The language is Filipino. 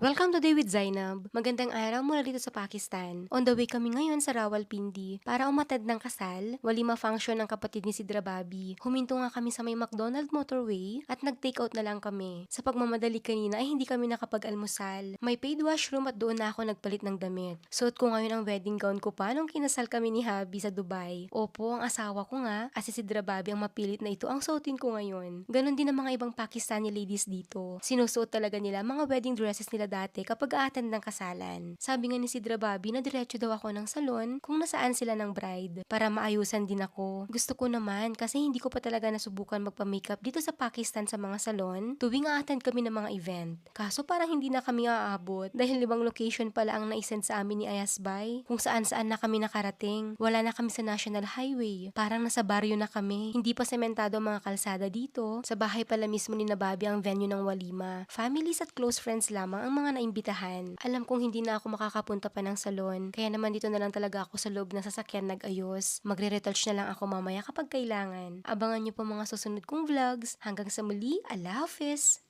Welcome today with Zainab. Magandang araw mula dito sa Pakistan. On the way kami ngayon sa Rawalpindi para umatid ng kasal, walima function ng kapatid ni Sidra Babi. Huminto nga kami sa may McDonald motorway at nag-take out na lang kami. Sa pagmamadali kanina ay hindi kami nakapag-almusal. May paid washroom at doon na ako nagpalit ng damit. Suot ko ngayon ang wedding gown ko pa nung kinasal kami ni Habi sa Dubai. Opo, ang asawa ko nga, at si Sidra Babi ang mapilit na ito ang suotin ko ngayon. Ganon din ang mga ibang Pakistani ladies dito. Sinusuot talaga nila mga wedding dresses nila dati kapag a-attend ng kasalan. Sabi nga ni Sidra Bobby na diretso daw ako ng salon kung nasaan sila ng bride para maayusan din ako. Gusto ko naman kasi hindi ko pa talaga nasubukan magpa-makeup dito sa Pakistan sa mga salon tuwing a-attend kami ng mga event. Kaso parang hindi na kami aabot dahil libang location pala ang naisend sa amin ni Ayasbay kung saan saan na kami nakarating. Wala na kami sa National Highway. Parang nasa baryo na kami. Hindi pa sementado ang mga kalsada dito. Sa bahay pala mismo ni Nababi ang venue ng walima. Families at close friends lamang ang mga naimbitahan. Alam kong hindi na ako makakapunta pa ng salon, kaya naman dito na lang talaga ako sa loob ng sasakyan nag-ayos. Magre-retouch na lang ako mamaya kapag kailangan. Abangan niyo po mga susunod kong vlogs. Hanggang sa muli, Allah Hafiz!